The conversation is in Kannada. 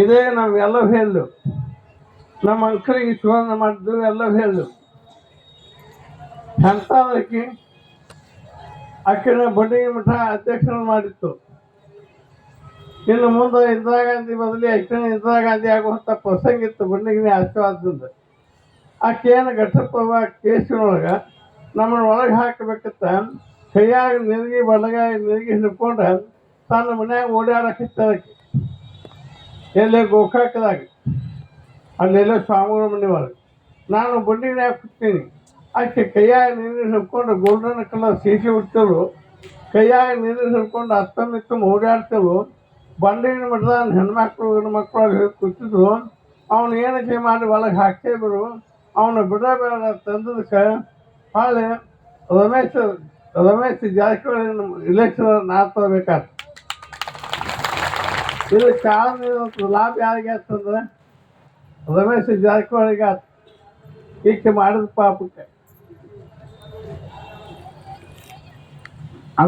ಇದೇ ನಾವೆಲ್ಲ ಹೇಳು ನಮ್ಮ ಅಕ್ಕರಿಗೆ ಸುವರ್ಣ ಮಾಡಿದ್ದು ಎಲ್ಲ ಹೇಳು ಅಂಥದಕ್ಕೆ ಅಕ್ಕಿನ ಬಡ್ಡಿಗೆ ಮಠ ಅಧ್ಯಕ್ಷರು ಮಾಡಿತ್ತು. ಇನ್ನು ಮುಂದೆ ಇಂದಿರಾ ಗಾಂಧಿ ಬದಲಿ ಅಕ್ಕಿನ ಇಂದಿರಾ ಗಾಂಧಿ ಆಗುವಂಥ ಪ್ರಸಂಗ ಇತ್ತು ಬಣ್ಣಿಗಿನ ಆಶೀರ್ವಾದದಿಂದ. ಏನು ಘಟಪ್ರಭ ಕೇಸಿನೊಳಗೆ ನಮ್ಮನ್ನು ಒಳಗೆ ಹಾಕಬೇಕಂತ ಕೈಯಾಗಿ ನಿರುಗಿ ಬಡಗಾಗಿ ನಿರುಗಿ ಹಿಡ್ಕೊಂಡು ತನ್ನ ಮನ್ಯಾಗ ಓಡಾಡಕ್ಕಿತ್ತದಕ್ಕೆ ಎಲ್ಲೇ ಗೋಕಾಕದಾಗ ಅಲ್ಲೆಲ್ಲ ಸ್ವಾಮಿಗಳ ಮನೆ ಒಳಗೆ. ನಾನು ಬಂಡಿನ ಕೂತೀನಿ ಆಕೆ ಕೈಯಾಗ ನೀರು ಹಿಡ್ಕೊಂಡು ಗೋಲ್ಡನ್ ಕಲರ್ ಸೀಸಿ ಬಿಡ್ತೇಳು ಕೈಯಾಗ ನೀರು ಹಿಡ್ಕೊಂಡು ಅತ್ತಮಿತ್ತ ಓಡಾಡ್ತೇವೆ ಬಂಡಿನ ಮಠದ ಹೆಣ್ಮಕ್ಳು ಹೆಣ್ಮಕ್ಳು ಅಲ್ಲಿ ಕೂತಿದ್ರು. ಅವನು ಏನಕ್ಕೆ ಮಾಡಿ ಒಳಗೆ ಹಾಕ್ತೇ ಬಿಡು ಅವನು ಬಿಡಬೇಡ ತಂದದಕ್ಕೆ ಹಾಳೆ, ರಮೇಶ್ ರಮೇಶ್ ಜಾರಕಿಹೊಳಿ ಇಲೆಕ್ಷನ್ ನಾ ತಗೋಬೇಕಾಯ್ತು. ಇದು ಕಾರಣ ಲಾಭ ಯಾರಿಗೆ ಆಗ್ತಂದ್ರೆ ರಮೇಶ್ ಜಾರಕಿಹೊಳಿಗೆ ಆತು ಈಕೆ ಮಾಡಿದ ಪಾಪಕ್ಕೆ.